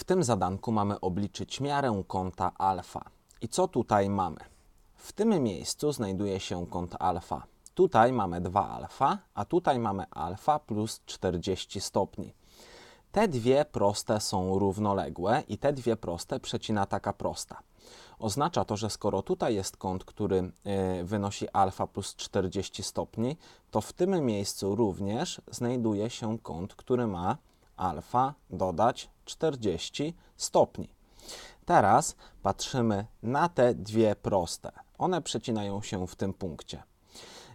W tym zadanku mamy obliczyć miarę kąta alfa. I co tutaj mamy? W tym miejscu znajduje się kąt alfa. Tutaj mamy 2 alfa, a tutaj mamy alfa plus 40 stopni. Te dwie proste są równoległe i te dwie proste przecina taka prosta. Oznacza to, że skoro tutaj jest kąt, który y, wynosi alfa plus 40 stopni, to w tym miejscu również znajduje się kąt, który ma alfa dodać 40 stopni. Teraz patrzymy na te dwie proste. One przecinają się w tym punkcie.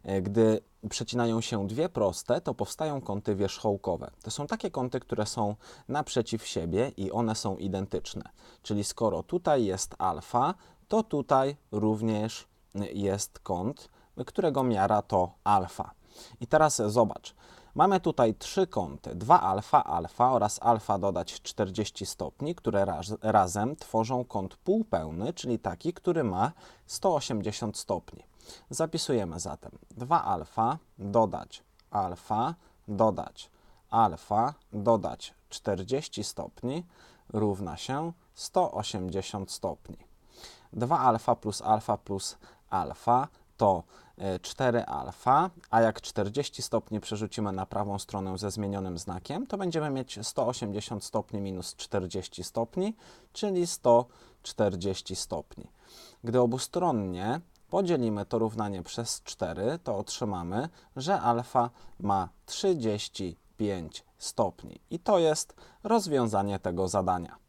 E, Gdy przecinają się dwie proste, to powstają kąty wierzchołkowe. To są takie kąty, które są naprzeciw siebie i one są identyczne. Czyli skoro tutaj jest alfa, to tutaj również jest kąt, którego miara to alfa. I teraz zobacz. Mamy tutaj trzy kąty, 2 alfa, alfa oraz alfa dodać 40 stopni, które raz, razem tworzą kąt półpełny, czyli taki, który ma 180 stopni. Zapisujemy zatem 2 alfa dodać alfa dodać alfa dodać 40 stopni równa się 180 stopni. 2 alfa plus alfa plus alfa to e, 4 alfa, a jak 40 stopni przerzucimy na prawą stronę ze zmienionym znakiem, to będziemy mieć 180 stopni minus 40 stopni, czyli 140 stopni. Gdy obustronnie podzielimy to równanie przez 4, to otrzymamy, że alfa ma 35 stopni. I to jest rozwiązanie tego zadania.